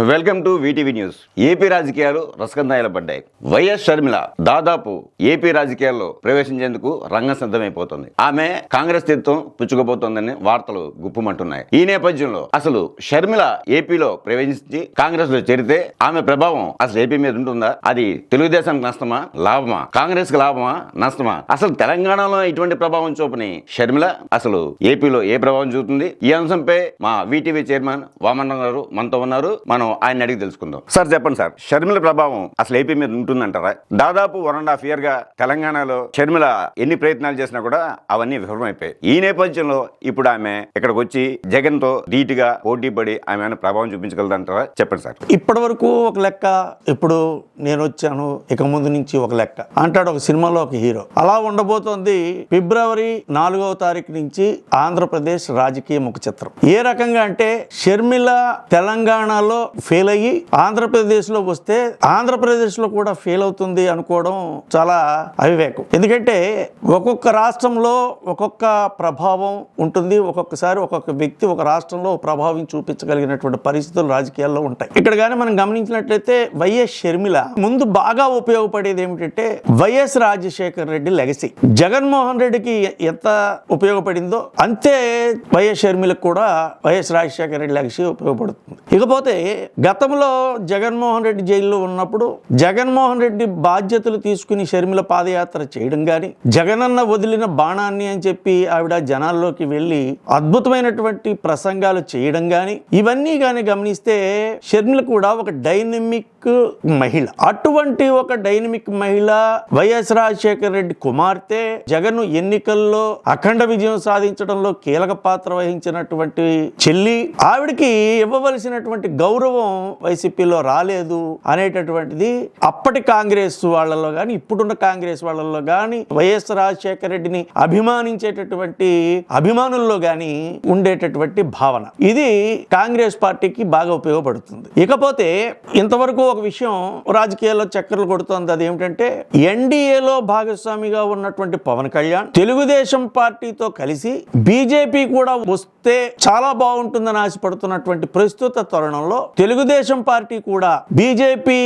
Welcome to VTV news. AP రాజకీయాలు రసకందాయాలు పడ్డాయి. వైఎస్ షర్మిల దాదాపు ఏపీ రాజకీయాల్లో ప్రవేశించేందుకు రంగం సిద్ధమైపోతుంది ఆమె కాంగ్రెస్ తీర్థం పుచ్చుకుపోతుందని వార్తలు గుప్పుమంటున్నాయి. ఈ నేపథ్యంలో అసలు షర్మిల ఏపీలో ప్రవేశించి కాంగ్రెస్లో చేరితే ఆమె ప్రభావం అసలు ఏపీ మీద ఉంటుందా? అది తెలుగుదేశానికి నష్టమా? లాభమా? కాంగ్రెస్కి లాభమా? నష్టమా? అసలు తెలంగాణలో ఇటువంటి ప్రభావం చూపని షర్మిల అసలు ఏపీలో ఏ ప్రభావం చూపుతుంది? ఈ అంశంపై మా వీటీవీ చైర్మన్ వామన్న గారు మనతో ఉన్నారు. మనం ఆయన అడిగి తెలుసుకుందాం. సార్ చెప్పండి సార్. షర్మిల ప్రభావం అసలు ఏపీ మీద ఉంటుందంటారా? దాదాపు వన్ అండ్ హాఫ్ ఇయర్గా తెలంగాణలో షర్మిల ఎన్ని ప్రయత్నాలు చేసినా కూడా అవన్నీ విఫలమైపోయాయి. ఈ నేపథ్యంలో ఇప్పుడు ఆమె ఇక్కడికి వచ్చి జగన్తో ధీటుగా పోటీ పడి ఆమె ప్రభావం చూపించగలదంటారా? చెప్పండి సార్. ఇప్పటి వరకు ఒక లెక్క ఇప్పుడు నేను వచ్చాను ఇక ముందు నుంచి ఒక లెక్క. అంటాడు ఒక సినిమాలో ఒక హీరో. అలా ఉండబోతోంది ఫిబ్రవరి నాలుగవ తారీఖు నుంచి ఆంధ్రప్రదేశ్ రాజకీయ ముఖ చిత్రం ఏ రకంగా అంటే షర్మిల తెలంగాణలో ఫెయిల్ అయ్యి ఆంధ్రప్రదేశ్లో వస్తే ఆంధ్రప్రదేశ్లో కూడా ఫెయిల్ అవుతుంది అనుకోవడం చాలా అవివేకం. ఎందుకంటే ఒక్కొక్క రాష్ట్రంలో ఒక్కొక్క ప్రభావం ఉంటుంది. ఒక్కొక్కసారి ఒక్కొక్క వ్యక్తి ఒక రాష్ట్రంలో ప్రభావం చూపించగలిగినటువంటి పరిస్థితులు రాజకీయాల్లో ఉంటాయి. ఇక్కడ కానీ మనం గమనించినట్లయితే వైఎస్ షర్మిల ముందు బాగా ఉపయోగపడేది ఏమిటంటే వైఎస్ రాజశేఖర్ రెడ్డి లెగసీ. జగన్మోహన్ రెడ్డికి ఎంత ఉపయోగపడిందో అంతే వైఎస్ షర్మిలకు కూడా వైఎస్ రాజశేఖర రెడ్డి లెగసీ ఉపయోగపడుతుంది. ఇకపోతే గతంలో జగన్మోహన్ రెడ్డి జైల్లో ఉన్నప్పుడు జగన్మోహన్ రెడ్డి బాధ్యతలు తీసుకుని షర్మిల పాదయాత్ర చేయడం కానీ జగనన్న వదిలిన బాణాన్ని అని చెప్పి ఆవిడ జనాల్లోకి వెళ్ళి అద్భుతమైనటువంటి ప్రసంగాలు చేయడం కానీ ఇవన్నీ కానీ గమనిస్తే షర్మిల కూడా ఒక డైనమిక్ మహిళ. అటువంటి ఒక డైనమిక్ మహిళ వైఎస్ రాజశేఖర రెడ్డి కుమార్తె జగన్ ఎన్నికల్లో అఖండ విజయం సాధించడంలో కీలక పాత్ర వహించినటువంటి చెల్లి. ఆవిడకి ఇవ్వవలసినటువంటి గౌరవం వైసీపీలో రాలేదు అనేటటువంటిది అప్పటి కాంగ్రెస్ వాళ్ళలో కానీ ఇప్పుడున్న కాంగ్రెస్ వాళ్ళలో కానీ వైఎస్ రాజశేఖర రెడ్డిని అభిమానించేటటువంటి అభిమానుల్లో కానీ ఉండేటటువంటి భావన. ఇది కాంగ్రెస్ పార్టీకి బాగా ఉపయోగపడుతుంది. ఇకపోతే ఇంతవరకు ఒక విషయం రాజకీయాల్లో చక్కర్లు కొడుతోంది. అది ఏమిటంటే ఎన్డీఏలో భాగస్వామిగా ఉన్నటువంటి పవన్ కళ్యాణ్ తెలుగుదేశం పార్టీతో కలిసి బీజేపీ కూడా వస్తే చాలా బాగుంటుందని ఆశపడుతున్నటువంటి ప్రస్తుత తరుణంలో తెలుగుదేశం పార్టీ కూడా బీజేపీ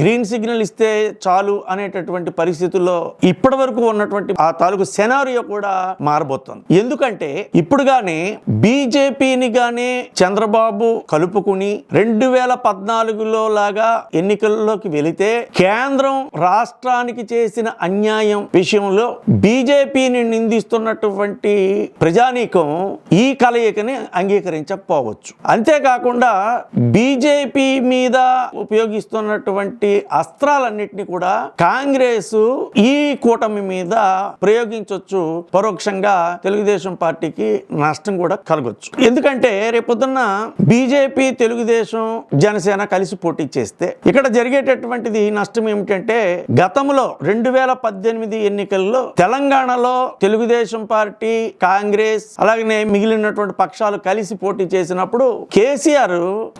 గ్రీన్ సిగ్నల్ ఇస్తే చాలు అనేటటువంటి పరిస్థితుల్లో ఇప్పటి వరకు ఉన్నటువంటి ఆ తాలూకు సెనారియో కూడా మారబోతోంది. ఎందుకంటే ఇప్పుడు గానీ బీజేపీని గానీ చంద్రబాబు కలుపుకుని రెండు వేల పద్నాలుగులో లాగా ఎన్నికల్లోకి వెళితే కేంద్రం రాష్ట్రానికి చేసిన అన్యాయం విషయంలో బీజేపీని నిందిస్తున్నటువంటి ప్రజానీకం ఈ కలయికని అంగీకరించకపోవచ్చు. అంతేకాకుండా బీజేపీ మీద ఉపయోగిస్తున్నటువంటి అస్త్రాలన్నింటినీ కూడా కాంగ్రెస్ ఈ కూటమి మీద ప్రయోగించవచ్చు పరోక్షంగా తెలుగుదేశం పార్టీకి నష్టం కూడా కలగొచ్చు. ఎందుకంటే రేపొద్దున్న బీజేపీ తెలుగుదేశం జనసేన కలిసి పోటీ చేస్తే ఇక్కడ జరిగేటటువంటిది నష్టం ఏమిటంటే గతంలో రెండు వేల పద్దెనిమిది ఎన్నికల్లో తెలంగాణలో తెలుగుదేశం పార్టీ కాంగ్రెస్ అలాగనే మిగిలినటువంటి పక్షాలు కలిసి పోటీ చేసినప్పుడు కేసీఆర్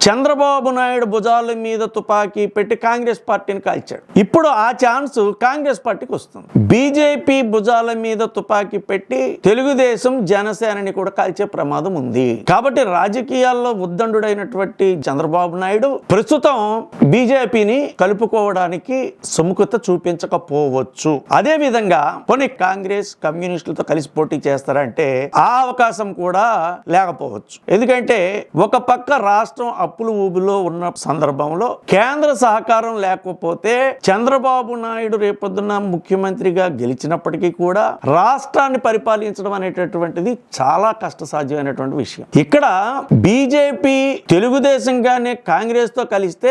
చంద్రబాబు నాయుడు భుజాల మీద తుపాకీ పెట్టి కాంగ్రెస్ పార్టీని కాల్చాడు. ఇప్పుడు ఆ ఛాన్స్ కాంగ్రెస్ పార్టీకి వస్తుంది. బీజేపీ భుజాల మీద తుపాకీ పెట్టి తెలుగుదేశం జనసేనని కూడా కాల్చే ప్రమాదం ఉంది. కాబట్టి రాజకీయాల్లో ఉద్దండుడైనటువంటి చంద్రబాబు నాయుడు ప్రస్తుతం బీజేపీని కలుపుకోవడానికి సుముఖత చూపించకపోవచ్చు. అదే విధంగా కొన్ని కాంగ్రెస్ కమ్యూనిస్టులతో కలిసి పోటీ చేస్తారంటే ఆ అవకాశం కూడా లేకపోవచ్చు. ఎందుకంటే ఒక పక్క రాష్ట్రం అప్పులు ఊబిలో ఉన్న సందర్భంలో కేంద్ర సహకారం లేకపోతే చంద్రబాబు నాయుడు రేపొద్దున ముఖ్యమంత్రిగా గెలిచినప్పటికీ కూడా రాష్ట్రాన్ని పరిపాలించడం అనేటటువంటిది చాలా కష్టసాధ్యమైనటువంటి విషయం. ఇక్కడ బీజేపీ తెలుగుదేశం గానే కాంగ్రెస్తో కలిస్తే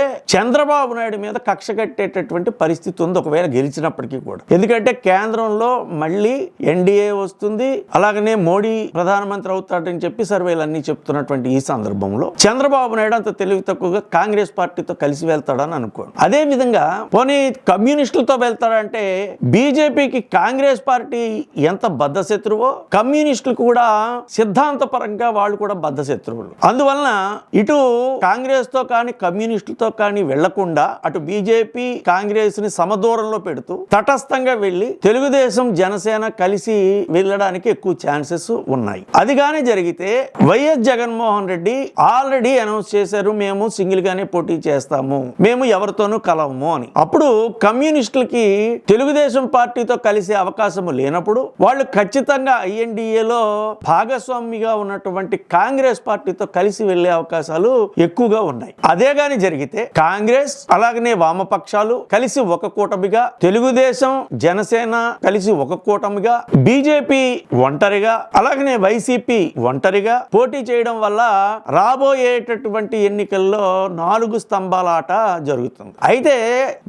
చంద్రబాబు నాయుడు మీద కక్ష కట్టేటటువంటి పరిస్థితి ఉంది ఒకవేళ గెలిచినప్పటికీ కూడా. ఎందుకంటే కేంద్రంలో మళ్ళీ ఎన్డీఏ వస్తుంది అలాగనే మోడీ ప్రధానమంత్రి అవుతాడని చెప్పి సర్వేలు అన్ని చెప్తున్నటువంటి ఈ సందర్భంలో చంద్రబాబు నాయుడు అంత తెలివి తక్కువగా కాంగ్రెస్ పార్టీతో కలిసి వెళ్తాడని అనుకోను. అదే విధంగా పోనీ కమ్యూనిస్టులతో వెళ్తాడంటే బీజేపీకి కాంగ్రెస్ పార్టీ ఎంత బద్ధ శత్రువో కమ్యూనిస్టులు కూడా సిద్ధాంతపరంగా వాళ్ళు కూడా బద్ధ శత్రువులు అందువలన ఇటు కాంగ్రెస్తో కానీ కమ్యూనిస్టులతో కానీ వెళ్ళకుండా అటు బీజేపీ కాంగ్రెస్ని సమదూరంలో పెడుతూ తటస్థంగా వెళ్ళి తెలుగుదేశం జనసేన కలిసి వెళ్ళడానికి ఎక్కువ ఛాన్సెస్ ఉన్నాయి. అది కానీ జరిగితే YS Jaganmohan Reddy already announce చేశారు మేము సింగిల్ గానే పోటీ చేస్తాము మేము ఎవరితోనూ కలవము అని. అప్పుడు కమ్యూనిస్టులకి తెలుగుదేశం పార్టీతో కలిసే అవకాశం లేనప్పుడు వాళ్ళు ఖచ్చితంగా ఐఎన్డిఏలో భాగస్వామిగా ఉన్నటువంటి కాంగ్రెస్ పార్టీతో కలిసి వెళ్ళే అవకాశాలు ఎక్కువగా ఉన్నాయి. అదే గాని జరిగితే కాంగ్రెస్ అలాగనే వామపక్షాలు కలిసి ఒక కూటమిగా తెలుగుదేశం జనసేన కలిసి ఒక కూటమిగా బీజేపీ ఒంటరిగా అలాగనే వైసీపీ ఒంటరిగా పోటీ చేయడం వల్ల రాబోయేటటువంటి ఎన్నికల్లో నాలుగు స్తంభాల ఆట జరుగుతుంది. అయితే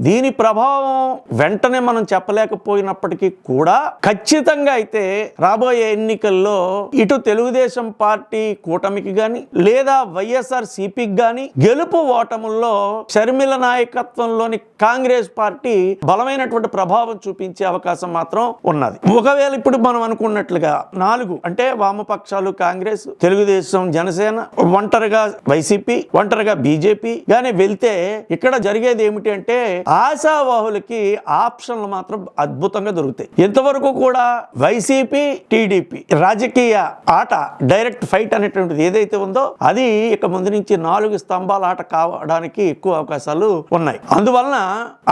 దీని ప్రభావం వెంటనే మనం చెప్పలేకపోయినప్పటికీ కూడా ఖచ్చితంగా అయితే రాబోయే ఎన్నికల్లో ఇటు తెలుగుదేశం పార్టీ కూటమికి గాని లేదా వైఎస్ఆర్ సిపికి గాని గెలుపు ఓటముల్లో షర్మిల నాయకత్వంలోని కాంగ్రెస్ పార్టీ బలమైనటువంటి ప్రభావం చూపించే అవకాశం మాత్రం ఉన్నది. ఒకవేళ ఇప్పుడు మనం అనుకున్నట్లుగా నాలుగు అంటే వామపక్షాలు కాంగ్రెస్ తెలుగుదేశం జనసేన ఒంటరిగా వైసీపీ ఒంటరిగా బీజేపీ గానే వెళ్తే ఇక్కడ జరిగేది ఏమిటి అంటే ఆశావాహులకి ఆప్షన్లు మాత్రం అద్భుతంగా దొరుకుతాయి. ఇంతవరకు కూడా వైసీపీ టీడీపీ రాజకీయ ఆట డైరెక్ట్ ఫైట్ అనేటువంటిది ఏదైతే ఉందో అది ఇక ముందు నుంచి నాలుగు స్తంభాల ఆట కావడానికి ఎక్కువ అవకాశాలు ఉన్నాయి. అందువలన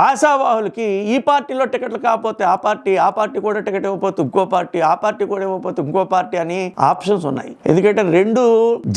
ఆశావాహులకి ఈ పార్టీలో టికెట్లు కాకపోతే ఆ పార్టీ ఆ పార్టీ కూడా టికెట్ ఇవ్వకపోతే ఇంకో పార్టీ ఆ పార్టీ కూడా ఇవ్వకపోతే ఇంకో పార్టీ అని ఆప్షన్స్ ఉన్నాయి. ఎందుకంటే రెండు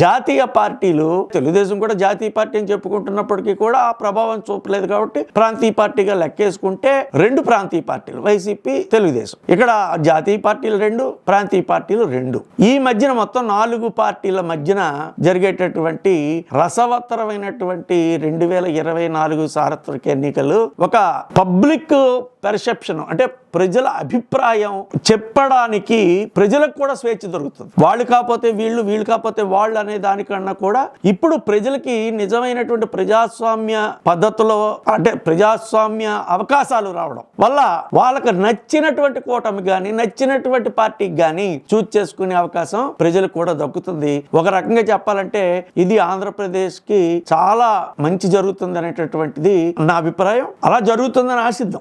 జాతీయ పార్టీలు తెలుగుదేశం కూడా జాతీయ పార్టీ అని చెప్పుకుంటున్నప్పటికీ కూడా ఆ ప్రభావం చూపలేదు కాబట్టి ప్రాంతీయ పార్టీగా లెక్కేసుకుంటే రెండు ప్రాంతీయ పార్టీలు వైసీపీ తెలుగుదేశం. ఇక్కడ జాతీయ పార్టీలు రెండు ప్రాంతీయ పార్టీలు రెండు. ఈ మధ్యన మొత్తం నాలుగు పార్టీల మధ్యన జరిగేటటువంటి రసవత్తరమైనటువంటి రెండు వేల ఇరవై నాలుగు సార్వత్రిక ఎన్నికలు. ఒక పబ్లిక్ పెర్సెప్షన్ అంటే ప్రజల అభిప్రాయం చెప్పడానికి ప్రజలకు కూడా స్వేచ్ఛ దొరుకుతుంది. వాళ్ళు కాకపోతే వీళ్ళు వీళ్ళు కాకపోతే వాళ్ళు అనే దానికన్నా కూడా ఇప్పుడు ప్రజలకి నిజమైనటువంటి ప్రజాస్వామ్య పద్ధతిలో అంటే ప్రజాస్వామ్య అవకాశాలు రావడం వల్ల వాళ్ళకి నచ్చినటువంటి కూటమి కానీ నచ్చినటువంటి పార్టీకి కానీ చూజ్ చేసుకునే అవకాశం ప్రజలకు కూడా దక్కుతుంది. ఒక రకంగా చెప్పాలంటే ఇది ఆంధ్రప్రదేశ్కి చాలా మంచి జరుగుతుంది అనేటటువంటిది నా అభిప్రాయం. అలా జరుగుతుందని ఆశిద్దాం.